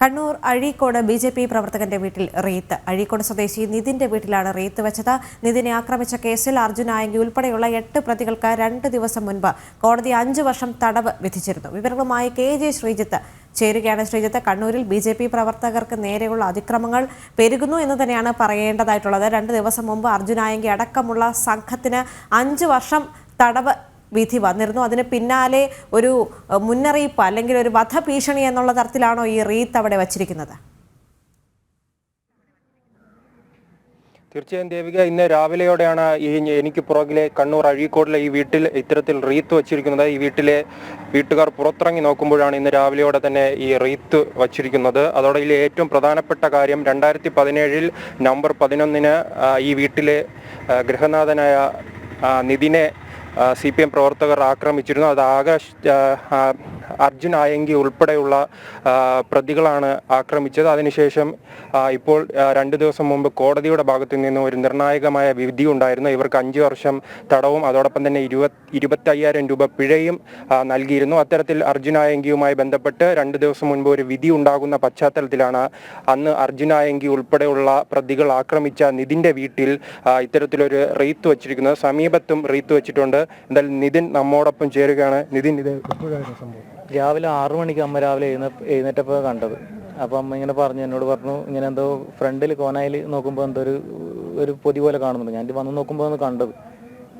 Kannur Azhikode B J P പ്രവർത്തകന്റെ വീട്ടിൽ wreath. Azhikode സ്വദേശി നിതിന്റെ വീട്ടിലാണ് റീത്ത് വെച്ചത്. നിതിനെ ആക്രമിച്ച കേസിൽ അർജുൻ ആയങ്കി ഉൾപ്പെടെയുള്ള എട്ട് പ്രതികൾക്ക് രണ്ട് ദിവസം മുൻപ് കോടതി അഞ്ചു വർഷം തടവ് വിധിച്ചിരുന്നു. വിവരങ്ങളുമായി കെ ജെ ശ്രീജിത്ത് ചേരുകയാണ്. ശ്രീജിത്ത് കണ്ണൂരിൽ ബി ജെ പി പ്രവർത്തകർക്ക് നേരെയുള്ള അതിക്രമങ്ങൾ പെരുകുന്നു എന്ന് തന്നെയാണ് പറയേണ്ടതായിട്ടുള്ളത്. രണ്ട് ദിവസം മുമ്പ് അർജുൻ ആയങ്കി അടക്കമുള്ള സംഘത്തിന് അഞ്ച് വർഷം തടവ് വിധി വന്നിരുന്നു. അതിന് പിന്നാലെ ഒരു മുന്നറിയിപ്പ് അല്ലെങ്കിൽ ഒരു വധഭീഷണി എന്നുള്ള തരത്തിലാണോ ഈ റീത്ത് അവിടെ വച്ചിരിക്കുന്നത്? തീർച്ചയായും ദേവിക ഇന്ന് രാവിലെയോടെയാണ് ഈ എനിക്ക് പുറകിലെ കണ്ണൂർ അഴീക്കോടിലെ ഈ വീട്ടിൽ ഇത്തരത്തിൽ റീത്ത് വച്ചിരിക്കുന്നത്. ഈ വീട്ടിലെ വീട്ടുകാർ പുറത്തിറങ്ങി നോക്കുമ്പോഴാണ് ഇന്ന് രാവിലെയോടെ തന്നെ ഈ റീത്ത് വച്ചിരിക്കുന്നത്. അതോടെ ഇതിലെ ഏറ്റവും പ്രധാനപ്പെട്ട കാര്യം രണ്ടായിരത്തി പതിനേഴിൽ നവംബർ പതിനൊന്നിന് ഈ വീട്ടിലെ ഗൃഹനാഥനായ നിതിനെ സി പി എം പ്രവർത്തകർ ആക്രമിച്ചിരുന്നു. അത് ആകാശ് അർജുൻ ആയങ്കി ഉൾപ്പെടെയുള്ള പ്രതികളാണ് ആക്രമിച്ചത്. അതിനുശേഷം ഇപ്പോൾ രണ്ടു ദിവസം മുമ്പ് കോടതിയുടെ ഭാഗത്തു നിന്നും ഒരു നിർണായകമായ വിധി ഉണ്ടായിരുന്നു. ഇവർക്ക് അഞ്ച് വർഷം തടവും അതോടൊപ്പം തന്നെ ഇരുപത് ഇരുപത്തയ്യായിരം രൂപ പിഴയും നൽകിയിരുന്നു. അത്തരത്തിൽ അർജുൻ ആയങ്കിയുമായി ബന്ധപ്പെട്ട് രണ്ട് ദിവസം മുൻപ് ഒരു വിധി ഉണ്ടാകുന്ന പശ്ചാത്തലത്തിലാണ് അന്ന് അർജുൻ ആയങ്കി ഉൾപ്പെടെയുള്ള പ്രതികൾ ആക്രമിച്ച നിതിന്റെ വീട്ടിൽ ഇത്തരത്തിലൊരു റീത്ത് വെച്ചിരിക്കുന്നത്. സമീപത്തും റീത്ത് വെച്ചിട്ടുണ്ട്. എന്തായാലും നിതിൻ നമ്മോടൊപ്പം ചേരുകയാണ്. നിതിൻ ഇത് എപ്പോഴായിരുന്നു സംഭവം? രാവിലെ ആറു മണിക്ക് അമ്മ രാവിലെ എഴുന്നേറ്റപ്പോ കണ്ടത്. അപ്പോൾ അമ്മ ഇങ്ങനെ പറഞ്ഞു എന്നോട് പറഞ്ഞു ഇങ്ങനെ എന്തോ ഫ്രണ്ടിൽ കോനായിൽ നോക്കുമ്പോൾ എന്തോ ഒരു ഒരു പൊതി പോലെ കാണുന്നുണ്ട്. ഞാൻ വന്ന് നോക്കുമ്പോൾ ഒന്ന് കണ്ടത്.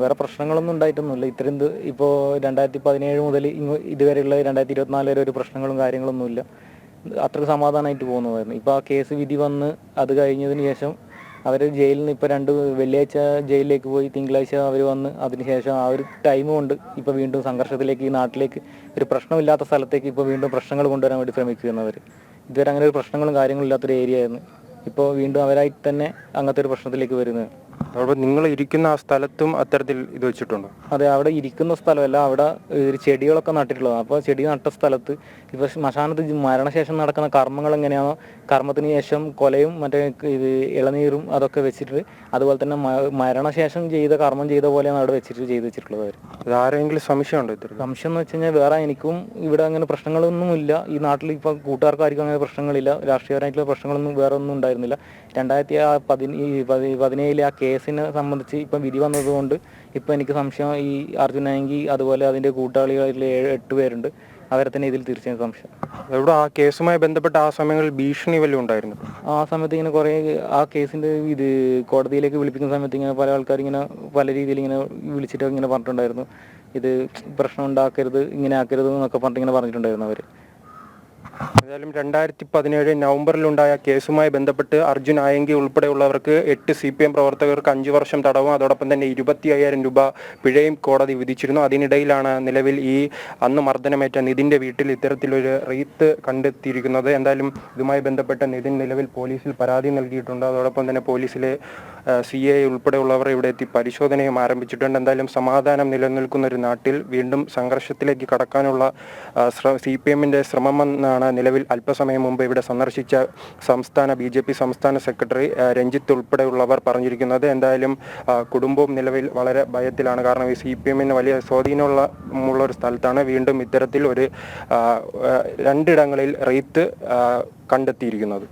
വേറെ പ്രശ്നങ്ങളൊന്നും ഉണ്ടായിട്ടൊന്നുമില്ല. ഇത്രയും ഇപ്പോ രണ്ടായിരത്തി പതിനേഴ് മുതൽ ഇതുവരെയുള്ള രണ്ടായിരത്തി ഇരുപത്തിനാല് വരെ ഒരു പ്രശ്നങ്ങളും കാര്യങ്ങളൊന്നുമില്ല. അത്ര സമാധാനമായിട്ട് പോകുന്നതായിരുന്നു. ഇപ്പോൾ ആ കേസ് വിധി വന്ന് അത് കഴിഞ്ഞതിന് ശേഷം അവർ ജയിലിൽ നിന്ന് ഇപ്പോൾ രണ്ട് വെള്ളിയാഴ്ച ജയിലിലേക്ക് പോയി തിങ്കളാഴ്ച അവർ വന്ന് അതിനുശേഷം ആ ഒരു ടൈം കൊണ്ട് ഇപ്പോൾ വീണ്ടും സംഘർഷത്തിലേക്ക് ഈ നാട്ടിലേക്ക് ഒരു പ്രശ്നമില്ലാത്ത സ്ഥലത്തേക്ക് ഇപ്പോൾ വീണ്ടും പ്രശ്നങ്ങൾ കൊണ്ടുവരാൻ വേണ്ടി ശ്രമിക്കുന്നവർ ഇതുവരെ അങ്ങനെ ഒരു പ്രശ്നങ്ങളും കാര്യങ്ങളും ഇല്ലാത്തൊരു ഏരിയ ആയിരുന്നു. ഇപ്പോൾ വീണ്ടും അവരായി തന്നെ അങ്ങനത്തെ ഒരു പ്രശ്നത്തിലേക്ക് വരുന്നത്. അതോടൊപ്പം നിങ്ങൾ ഇരിക്കുന്ന ആ സ്ഥലത്തും അത്തരത്തിൽ ഇത് വെച്ചിട്ടുണ്ടോ? അതെ അവിടെ ഇരിക്കുന്ന സ്ഥലമല്ല അവിടെ ഒരു ചെടികളൊക്കെ നട്ടിട്ടുള്ളതാണ് അപ്പോൾ ചെടി നട്ട സ്ഥലത്ത് ഇപ്പൊ ശ്മശാനത്ത് മരണശേഷം നടക്കുന്ന കർമ്മങ്ങൾ എങ്ങനെയാണോ കർമ്മത്തിന് ശേഷം കൊലയും മറ്റേ ഇത് ഇളനീരും അതൊക്കെ വെച്ചിട്ട് അതുപോലെ തന്നെ മരണശേഷം ചെയ്ത കർമ്മം ചെയ്ത പോലെയാണ് അവിടെ വെച്ചിട്ട് ചെയ്ത് വെച്ചിട്ടുള്ളത് അവർ ആരെങ്കിലും സംശയമുണ്ടോ ഇത്ര സംശയം എന്ന് വെച്ച് കഴിഞ്ഞാൽ വേറെ എനിക്കും ഇവിടെ അങ്ങനെ പ്രശ്നങ്ങളൊന്നുമില്ല ഈ നാട്ടിൽ ഇപ്പം കൂട്ടുകാർക്കാർക്കും അങ്ങനെ പ്രശ്നങ്ങളില്ല. രാഷ്ട്രീയപരമായിട്ടുള്ള പ്രശ്നങ്ങളൊന്നും വേറെ ഒന്നും ഉണ്ടായിരുന്നില്ല. രണ്ടായിരത്തി ആ പതിന പതിനേഴിലെ ആ കേസിനെ സംബന്ധിച്ച് ഇപ്പം വിധി വന്നതുകൊണ്ട് ഇപ്പം എനിക്ക് സംശയം ഈ അർജുനാങ്കി അതുപോലെ അതിന്റെ കൂട്ടാളികളിൽ ഏഴ് എട്ട് പേരുണ്ട്. അവരെ തന്നെ ഇതിൽ തീർച്ചയായും സംശയം. ഇവിടെ ആ കേസുമായി ബന്ധപ്പെട്ട ആ സമയങ്ങളിൽ ഭീഷണി വല്ലതും ഉണ്ടായിരുന്നു? ആ സമയത്ത് ഇങ്ങനെ കുറേ ആ കേസിന്റെ ഇത് കോടതിയിലേക്ക് വിളിപ്പിക്കുന്ന സമയത്ത് ഇങ്ങനെ പല ആൾക്കാർ ഇങ്ങനെ പല രീതിയിൽ ഇങ്ങനെ വിളിച്ചിട്ട് ഇങ്ങനെ പറഞ്ഞിട്ടുണ്ടായിരുന്നു. ഇത് പ്രശ്നം ഉണ്ടാക്കരുത് ഇങ്ങനെ ആക്കരുത് എന്നൊക്കെ പറഞ്ഞിട്ട് ഇങ്ങനെ പറഞ്ഞിട്ടുണ്ടായിരുന്നു അവർ ഏതായാലും രണ്ടായിരത്തി പതിനേഴ് നവംബറിലുണ്ടായ കേസുമായി ബന്ധപ്പെട്ട് അർജുൻ ആയങ്കി ഉൾപ്പെടെയുള്ളവർക്ക് എട്ട് സി പി എം പ്രവർത്തകർക്ക് അഞ്ചു വർഷം തടവും അതോടൊപ്പം തന്നെ ഇരുപത്തി അയ്യായിരം രൂപ പിഴയും കോടതി വിധിച്ചിരുന്നു. അതിനിടയിലാണ് നിലവിൽ ഈ അന്ന് മർദ്ദനമേറ്റ നിതിന്റെ വീട്ടിൽ ഇത്തരത്തിലൊരു റീത്ത് കണ്ടെത്തിയിരിക്കുന്നത്. എന്തായാലും ഇതുമായി ബന്ധപ്പെട്ട് നിതിൻ നിലവിൽ പോലീസിൽ പരാതി നൽകിയിട്ടുണ്ട്. അതോടൊപ്പം തന്നെ പോലീസിലെ സി എ ഉൾപ്പെടെയുള്ളവർ ഇവിടെ എത്തി പരിശോധനയും ആരംഭിച്ചിട്ടുണ്ട്. എന്തായാലും സമാധാനം നിലനിൽക്കുന്ന ഒരു നാട്ടിൽ വീണ്ടും സംഘർഷത്തിലേക്ക് കടക്കാനുള്ള സി പി എമ്മിന്റെ ശ്രമമെന്നാണ് നിലവിൽ അല്പസമയം മുമ്പ് ഇവിടെ സന്ദർശിച്ച സംസ്ഥാന ബി ജെ പി സംസ്ഥാന സെക്രട്ടറി രഞ്ജിത്ത് ഉൾപ്പെടെയുള്ളവർ പറഞ്ഞിരിക്കുന്നത്. എന്തായാലും കുടുംബവും നിലവിൽ വളരെ ഭയത്തിലാണ്. കാരണം ഈ സി പി എമ്മിന് വലിയ സ്വാധീനമുള്ള ഉള്ള ഒരു സ്ഥലത്താണ് വീണ്ടും ഇത്തരത്തിൽ ഒരു രണ്ടിടങ്ങളിൽ റീത്ത് ആ, കണ്ടെത്തിയിരിക്കുന്നത്.